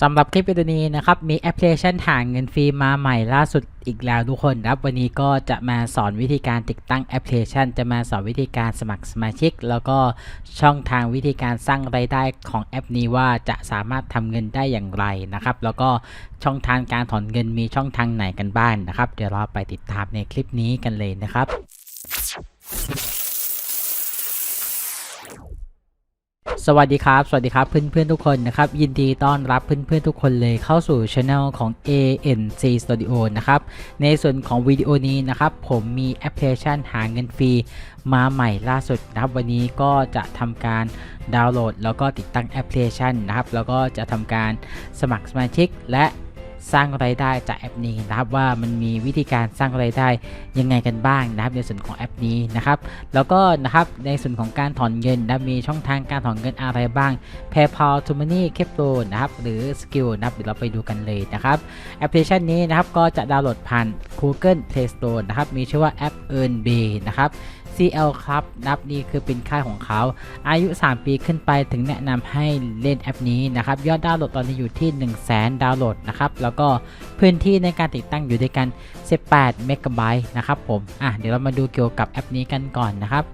สำหรับคลิปวิดีโอนี้นะครับมีแอปพลิเคชันหาเงินฟรีมาใหม่ล่าสุดอีกแล้วทุกคนครับวันนี้ก็จะมาสอนวิธีการติดตั้งแอปพลิเคชัน จะมาสอนวิธีการสมัครสมาชิก แล้วก็ช่องทางวิธีการสร้างรายได้ของแอปนี้ว่าจะสามารถทำเงินได้อย่างไรนะครับแล้วก็ช่องทางการถอนเงินมีช่องทางไหนกันบ้างนะครับ เดี๋ยวเราไปติดตามในคลิปนี้กันเลยนะครับ สวัสดีครับ สวัสดีครับเพื่อนๆทุกคนนะครับ ยินดีต้อนรับเพื่อนๆทุกคนเลยเข้าสู่ช anel ของ ANC Studio นะครับ ในส่วนของวิดีโอนี้นะครับ ผมมีแอปพลิเคชันหาเงินฟรีมาใหม่ล่าสุดนะครับ วันนี้ก็จะทำการดาวน์โหลด แล้วก็ติดตั้งแอปพลิเคชันนะครับ แล้วก็จะทำการสมัครสมาชิกและ สร้างรายได้จากแอปนี้นะครับว่ามันมีวิธีการสร้างรายได้ยังไงกันบ้างนะครับในส่วนของแอปนี้นะครับแล้วก็นะครับในส่วนของการถอนเงินนะมีช่องทางการถอนเงินอะไรบ้าง PayPal t o Money Crypto นะครับหรือ Skill นะครับเดี๋ยวเราไปดูกันเลยนะครับแอปพลิเคชันนี้นะครับก็จะดาวน์โหลดผ่าน Google Play Store นะครับมีชื่อว่าแอป Earn b นะครับ CL ครับนับนี่คือเป็นค่ายของเขา อายุ 3 ปีขึ้นไปถึงแนะนำให้เล่นแอปนี้นะครับ ยอดดาวน์โหลดตอนนี้อยู่ที่ 1 0 0 0 0แดาวน์โหลดนะครับ แล้วก็พื้นที่ในการติดตั้งอยู่ด้วยกัน 18 เมกะไบต์นะครับผม อะเดี๋ยวเรามาดูเกี่ยวกับแอปนี้กันก่อนนะครับ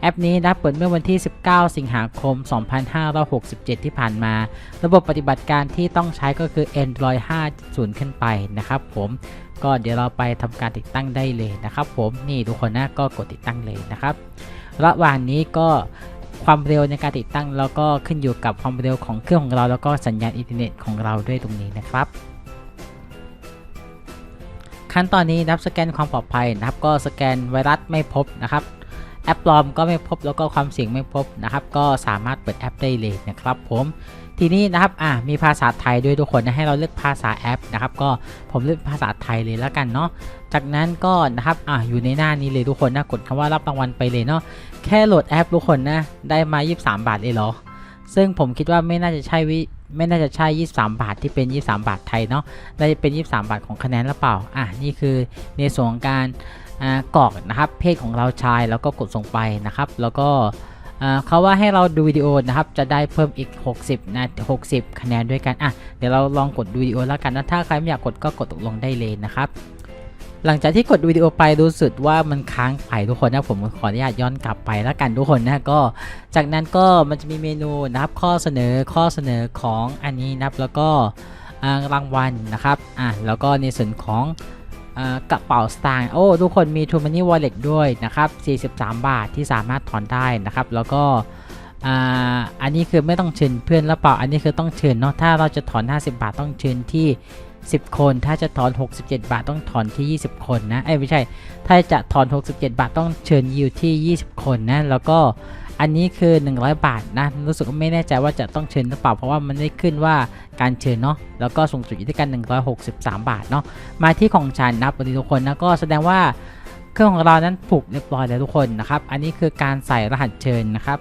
แอปนี้นะเปิดเมื่อวันที่ 19 สิงหาคม 2567 ที่ผ่านมา ระบบปฏิบัติการที่ต้องใช้ก็คือ Android 5.0 ขึ้นไปนะครับผม ก็เดี๋ยวเราไปทำการติดตั้งได้เลยนะครับ ผมนี่ทุกคนนะก็กดติดตั้งเลยนะครับระหว่างนี้ก็ความเร็วในการติดตั้งแล้วก็ขึ้นอยู่กับความเร็วของเครื่องของเรา แล้วก็สัญญาณอินเทอร์เน็ตของเราด้วยตรงนี้นะครับ ขั้นตอนนี้นับสแกนความปลอดภัยนะครับ ก็สแกนไวรัสไม่พบนะครับ แอปปลอมก็ไม่พบแล้วก็ความเสี่ยงไม่พบนะครับ ก็สามารถเปิดแอปได้เลยนะครับ ผม ทีนี้นะครับอะมีภาษาไทยด้วยทุกคนนะให้เราเลือกภาษาแอปนะครับก็ผมเลือกภาษาไทยเลยแล้วกันเนาะจากนั้นก็นะครับอะอยู่ในหน้านี้เลยทุกคนนะกดคำว่ารับรางวัลไปเลยเนาะแค่โหลดแอปทุกคนนะได้มา 23 บาทเลยเหรอ ซึ่งผมคิดว่าไม่น่าจะใช่วิไม่น่าจะใช่ 23 บาทที่เป็น 23 บาทไทยเนาะน่าจะเป็น 23 บาทของคะแนนหรือเปล่า อะ นี่คือในส่วนของการอ่ากรอกนะครับ เพศของเราชายแล้วก็กดส่งไปนะครับ แล้วก็ เขาว่าให้เราดูวิดีโอนะครับจะได้เพิ่มอีก 60 นะ 60 คะแนนด้วยกันอะเดี๋ยวเราลองกดดูวิดีโอแล้วกันนะถ้าใครไม่อยากกดก็กดตกลงได้เลยนะครับหลังจากที่กดวิดีโอไปรู้สึกว่ามันค้างไปทุกคนนะผมขออนุญาตย้อนกลับไปแล้วกันทุกคนนะก็ จากนั้นก็มันจะมีเมนูนะครับข้อเสนอข้อเสนอของอันนี้นะครับแล้วก็รางวัลนะครับอะแล้วก็ในส่วนของ กระเป๋าสตางค์โอ้ทุกคนมี t o Money Wallet ด้วยนะครับ 43 บาทที่สามารถถอนได้นะครับ แล้วก็ออันนี้คือไม่ต้องเชิญเพื่อนแล้วเปล่า อันนี้คือต้องเชิญเนาะถ้าเราจะถอน 50 บาทต้องเชิญที่ 10 คน ถ้าจะถอน 67 บาทต้องถอนที่ 20 คนนะเอ้ไม่ใช่ ถ้าจะถอน 67 บาทต้องเชิญอยิวที่ 20 คนนะแล้วก็ อันนี้คือ 100 บาทนะ รู้สึกว่าไม่แน่ใจว่าจะต้องเชิญหรือเปล่า เพราะว่ามันได้ขึ้นว่าการเชิญเนาะ แล้วก็สูงสุดอยู่ที่กัน 163 บาทเนาะ มาที่ของฉันนะปกติทุกคนนะก็แสดงว่าเครื่องของเรานั้นผูกเรียบร้อยแล้วทุกคนนะครับ อันนี้คือการใส่รหัสเชิญนะครับ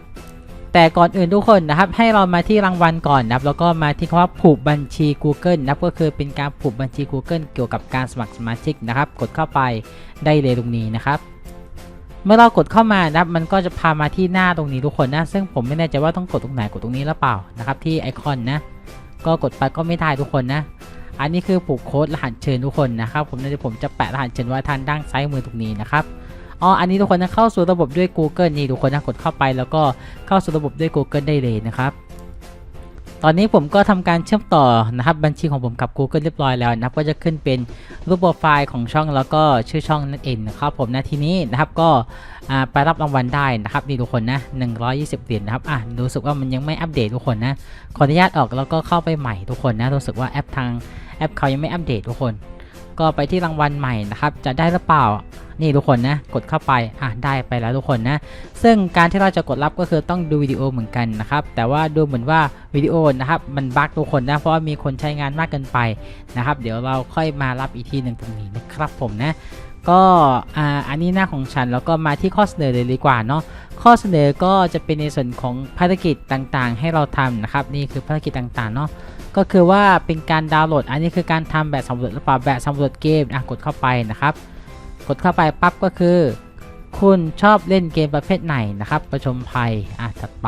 แต่ก่อนอื่นทุกคนนะครับให้เรามาที่รางวัลก่อนนะครับแล้วก็มาที่คำว่าผูกบัญชี Google นะครับก็คือเป็นการผูกบัญชี Google เกี่ยวกับการสมัครสมาชิกนะครับ กดเข้าไปได้เลยตรงนี้นะครับ เมื่อเรากดเข้ามานะครับมันก็จะพามาที่หน้าตรงนี้ทุกคนนะ ซึ่งผมไม่แน่ใจว่าต้องกดตรงไหนกดตรงนี้หรือเปล่านะครับที่ไอคอนนะ ก็กดไปก็ไม่ได้ทุกคนนะ อันนี้คือผูกโค้ดรหัสเชิญทุกคนนะครับ ผมน่าจะผมจะแปะรหัสเชิญไว้ทางด้านซ้ายมือตรงนี้นะครับอ๋ออันนี้ทุกคนนะเข้าสู่ระบบด้วย Google นี่ทุกคนนะกดเข้าไปแล้วก็เข้าสู่ระบบด้วย Google ได้เลยนะครับ ตอนนี้ผมก็ทำการเชื่อมต่อนะครับบัญชีของผมกับ Google เรียบร้อยแล้วนะครับก็จะขึ้นเป็นรูปโปรไฟล์ของช่องแล้วก็ชื่อช่องนั่นเองนะครับผมนะทีนี้นะครับก็ไปรับรางวัลได้นะครับนี่ทุกคนนะ 120เหรียญนะครับอะรู้สึกว่ามันยังไม่อัปเดตทุกคนนะขออนุญาตออกแล้วก็เข้าไปใหม่ทุกคนนะรู้สึกว่าแอปทางแอปเขายังไม่อัปเดตทุกคน ก็ไปที่รางวัลใหม่นะครับจะได้หรือเปล่า นี่ทุกคนนะกดเข้าไปอะได้ไปแล้วทุกคนนะซึ่งการที่เราจะกดรับก็คือต้องดูวิดีโอเหมือนกันนะครับแต่ว่าดูเหมือนว่าวิดีโอนะครับมันบั๊กทุกคนนะเพราะว่ามีคนใช้งานมากเกินไปนะครับเดี๋ยวเราค่อยมารับอีกทีหนึ่งตรงนี้นะครับผมนะก็อ่าอันนี้หน้าของฉันแล้วก็มาที่ข้อเสนอเลยดีกว่าเนาะข้อเสนอก็จะเป็นในส่วนของภารกิจต่างๆ ให้เราทำนะครับนี่คือภารกิจต่างๆเนาะก็คือว่าเป็นการดาวน์โหลด อันนี้คือการทำแบบสำรวจหรือเปล่าแบบสำรวจเกมอะกดเข้าไปนะครับ กดเข้าไปปั๊บก็คือ คุณชอบเล่นเกมประเภทไหนนะครับ ประชมภัยอะถัดไป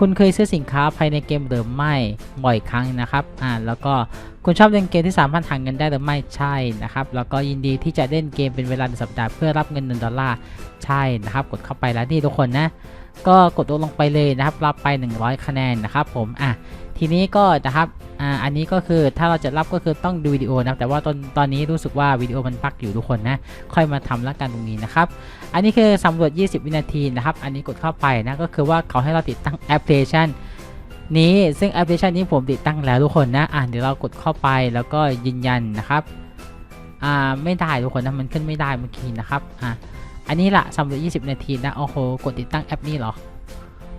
คุณเคยซื้อสินค้าภายในเกมหรือไม่บ่อยครั้งนะครับอ่าแล้วก็คุณชอบเล่นเกมที่สามารถหาเงินได้หรือไม่ใช่นะครับแล้วก็ยินดีที่จะเล่นเกมเป็นเวลาหนึ่งสัปดาห์เพื่อรับเงิน1ดอลลาร์ใช่นะครับ กดเข้าไปแล้วนี่ทุกคนนะก็กดลงไปเลยนะครับ รับไป 100 คะแนนนะครับผมอะทีนี้ก็นะครับอ่าอันนี้ก็คือถ้าเราจะรับก็คือต้องดูวิดีโอนะแต่ว่าตอนตอนนี้รู้สึกว่าวิดีโอมันปักอยู่ทุกคนนะค่อยมาทำแล้วกันตรงนี้นะครับ อันนี้คือสำรวจ 20 วินาทีนะครับ อันนี้กดเข้าไปนะก็คือว่าเขาให้เราติดตั้งแอปพลิเคชันนี้ซึ่งแอปพลิเคชันนี้ผมติดตั้งแล้วทุกคนนะอ่าเดี๋ยวเรากดเข้าไปแล้วก็ยืนยันนะครับอ่าไม่ได้ทุกคนนะมันขึ้นไม่ได้เมื่อกี้นะครับอ่าอันนี้ละสำรวจ20 นาทีนะโอ้โหกดติดตั้งแอปนี้เหรอ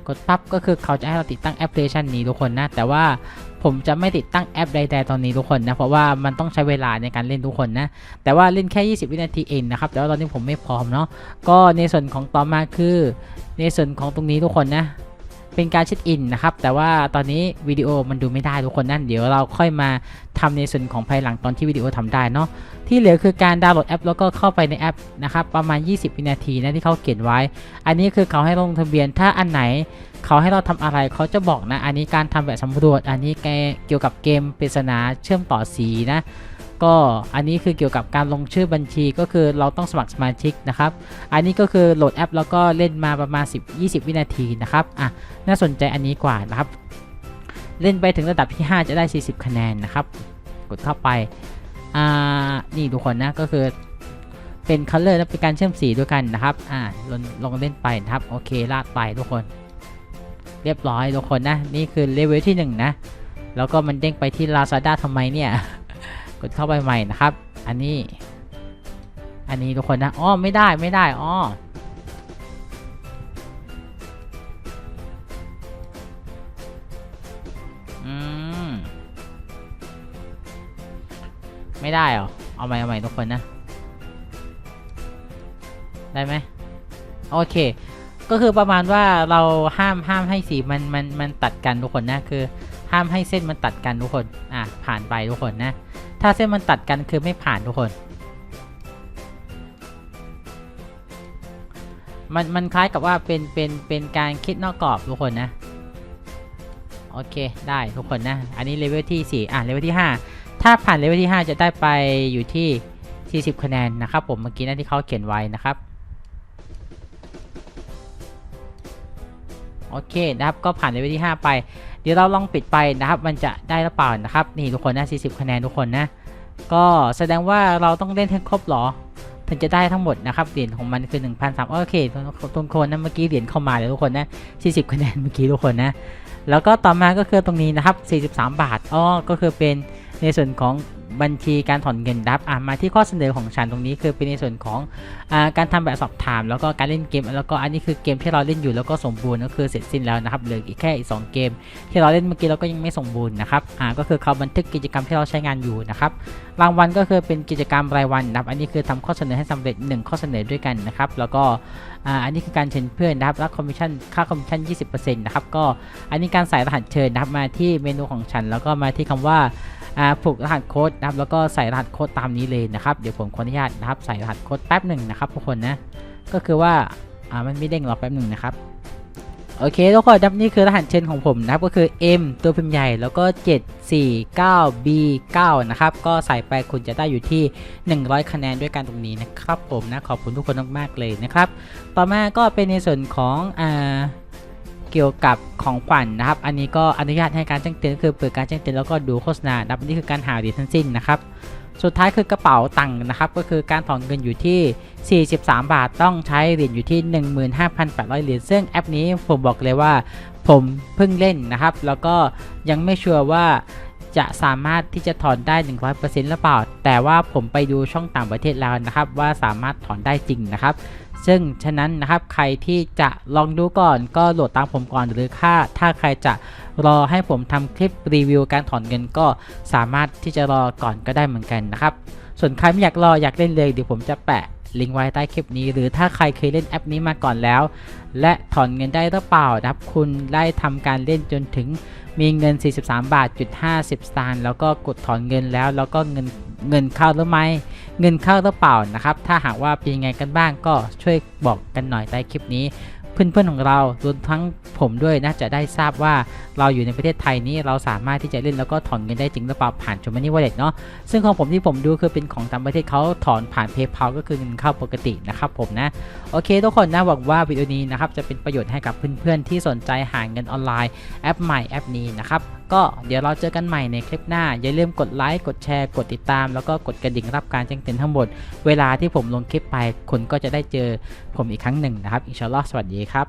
กดปั๊บก็คือเขาจะให้เราติดตั้งแอปพลิเคชันนี้ทุกคนนะ แต่ว่าผมจะไม่ติดตั้งแอปใดๆตอนนี้ทุกคนนะ เพราะว่ามันต้องใช้เวลาในการเล่นทุกคนนะ แต่ว่าเล่นแค่ 20 วินาทีเองนะครับ แต่ว่าตอนนี้ผมไม่พร้อมเนาะ ก็ในส่วนของต่อมาคือ ในส่วนของตรงนี้ทุกคนนะ เป็นการเช็คอินนะครับ แต่ว่าตอนนี้วิดีโอมันดูไม่ได้ทุกคนนั่นเดี๋ยวเราค่อยมาทำในส่วนของภายหลังตอนที่วิดีโอทำได้เนาะที่เหลือคือการดาวน์โหลดแอป แล้วก็เข้าไปในแอปนะครับประมาณ 20 วินาทีนะที่เขาเขียนไว้ อันนี้คือเขาให้ลงทะเบียนถ้าอันไหนเขาให้เราทำอะไรเขาจะบอกนะ อันนี้การทำแบบสำรวจ อันนี้เกี่ยวกับเกมปริศนาเชื่อมต่อสีนะ ก็อันนี้คือเกี่ยวกับการลงชื่อบัญชีก็คือเราต้องสมัครสมาชิกนะครับ อันนี้ก็คือโหลดแอปแล้วก็เล่นมาประมาณ 10-20 วินาทีนะครับอะน่าสนใจอันนี้กว่านะครับเล่นไปถึงระดับที่ 5 จะได้ 40 คะแนนนะครับ กดเข้าไป อ่า นี่ทุกคนนะก็คือเป็นคัลเลอร์นะเป็นการเชื่อมสีด้วยกันนะครับ อ่าลงลงเล่นไปนะครับ โอเค ลาดไปทุกคน เรียบร้อยทุกคนนะ นี่คือเลเวลที่ 1 นะ แล้วก็มันเด้งไปที่ Lazada ทำไมเนี่ย กดเข้าไปใหม่นะครับ อันนี้ อันนี้ทุกคนนะอ๋อไม่ได้ไม่ได้อ๋ออมไม่ได้เหรอ เอาใหม่เอาใหม่ทุกคนนะ ได้ไหมโอเค ก็คือประมาณว่าเราห้ามห้ามให้สีมันมันมันตัดกันทุกคนนะ คือ ห้ามให้เส้นมันตัดกันทุกคน อะผ่านไปทุกคนนะ ถ้าเส้นมันตัดกันคือไม่ผ่านทุกคน มันมันคล้ายกับว่าเป็นเป็นเป็นการคิดนอกกรอบทุกคนนะ โอเคได้ทุกคนนะ อันนี้เลเวลที่4อะเลเวลที่ 5 ถ้าผ่านเลเวลที่ 5 จะได้ไปอยู่ที่ 40 คะแนนนะครับผมเมื่อกี้นั่นที่เขาเขียนไว้นะครับโอเคนะครับก็ผ่านเลเวลที่ 5 ไป ดี๋ยวเราลองปิดไปนะครับ มันจะได้หรือเปล่านะครับ นี่ทุกคนนะ 40 คะแนนทุกคนนะ ก็แสดงว่าเราต้องเล่นให้ครบเหรอ ถึงจะได้ทั้งหมดนะครับ เหรียญของมันคือ 1,300โอเคทุกคนนะ เมื่อกี้เหรียญเข้ามาเลยทุกคนนะ 40 คะแนนเมื่อกี้ทุกคนนะ แล้วก็ต่อมาก็คือตรงนี้นะครับ 43 บาท อ๋อ ก็คือเป็นในส่วนของ บัญชีการถอนเงินนะครับอ่ามาที่ข้อเสนอของฉันตรงนี้คือเป็นในส่วนของอการทำแบบสอบถาม แล้วก็การเล่นเกม แล้วก็อันนี้คือเกมที่เราเล่นอยู่แล้วก็สมบูรณ์ก็คือเสร็จสิ้นแล้วนะครับเหลืออีกแค่อีก2เกม ที่เราเล่นเมื่อกี้เราก็ยังไม่สมบูรณ์นะครับอ่าก็คือเขาบันทึกกิจกรรมที่เราใช้งานอยู่นะครับรางวัลก็คือเป็นกิจกรรมรายวันนะครับอันนี้คือทำข้อเสนอให้สำเร็จ 1 ข้อเสนอด้วยกันนะครับแล้วก็อันนี้คือการเชิญเพื่อนนะครับรับคอมมิชชั่นค่าคอมมิชชั่น 20%นะครับก็อันนี้การใส่รหัสเชิญนะครับมาที่เมนูของฉัน แล้วก็มาที่คำว่าอ่า ผูกรหัสโค้ดนะครับแล้วก็ใส่รหัสโค้ดตามนี้เลยนะครับเดี๋ยวผมขออนุญาตนะครับใส่รหัสโค้ดแป๊บหนึ่งนะครับทุกคนนะก็คือว่าอ่ามันไม่เด้งหรอแป๊บหนึ่งนะครับโอเคทุกคนครับนี่คือรหัสเชิญของผมนะครับก็คือ M ตัวพิมพ์ใหญ่แล้วก็ 749 B 9 นะครับก็ใส่ไปคุณจะได้อยู่ที่ 100 คะแนนด้วยกันตรงนี้นะครับผมนะขอบคุณทุกคนมากๆเลยนะครับต่อมาก็เป็นในส่วนของอ่า เกี่ยวกับของขวัญนนะครับ อันนี้ก็อนุญาตให้การแจ้งเตือนคือเปิดการแจ้งเตือนแล้วก็ดูโฆษณานะครับอันนี่คือการหาเหรียญทั้งสิ้นนะครับสุดท้ายคือกระเป๋าตังค์นะครับ ก็คือการถอนเงินอยู่ที่ 43 บาทต้องใช้เหรียญอยู่ที่ 15,800 เหรียญซึ่งแอปนี้ผมบอกเลยว่า ผมเพิ่งเล่นนะครับ แล้วก็ยังไม่ชัวร์ว่าจะสามารถที่จะถอนได้ 100%หรือเปล่า แต่ว่าผมไปดูช่องต่างประเทศแล้วนะครับ ว่าสามารถถอนได้จริงนะครับ ซึ่งฉะนั้นนะครับใครที่จะลองดูก่อนก็โหลดตามผมก่อนหรือค่าถ้าใครจะรอให้ผมทำคลิปรีวิวการถอนเงินก็สามารถที่จะรอก่อนก็ได้เหมือนกันนะครับ ส่วนใครไม่อยากรออยากเล่นเลยเดี๋ยวผมจะแปะลิงก์ไว้ใต้คลิปนี้ หรือถ้าใครเคยเล่นแอปนี้มาก่อนแล้ว และถอนเงินได้หรือเปล่านะครับคุณได้ทำการเล่นจนถึงมีเงิน 43 บาท 50 สตางค์แล้วก็กดถอนเงินแล้ว แล้วก็เงิน เงินเข้าหรือไม่เงินเข้าหรือเปล่านะครับ ถ้าหากว่าเป็นยังไงกันบ้างก็ช่วยบอกกันหน่อยใต้คลิปนี้ เพื่อนๆของเรารวมทั้งผมด้วยน่าจะได้ทราบว่า เราอยู่ในประเทศไทยนี้เราสามารถที่จะเล่นแล้วก็ถอนเงินได้จริงหรือเปล่าผ่าน t r u m o n y Wallet เนาะซึ่งของผมที่ผมดูคือเป็นของต่างประเทศเขาถอนผ่าน PayPal ก็คือเงินเข้าปกตินะครับผมนะโอเค ทุกคนนะหวังว่าวิดีโอนี้นะครับจะเป็นประโยชน์ให้กับเพื่อนๆที่สนใจหาเงินออนไลน์แอปใหม่แอปนี้นะครับก็เดี๋ยวเราเจอกันใหม่ในคลิปหน้า อย่าลืมกดไลค์กดแชร์ กดติดตาม แล้วก็กดกระดิ่งรับการแจ้งเตือนทั้งหมด เวลาที่ผมลงคลิปไปคุณก็จะได้เจอผมอีกครั้งหนึ่งนะครับ อินชาอัลลอฮ์สวัสดีครับ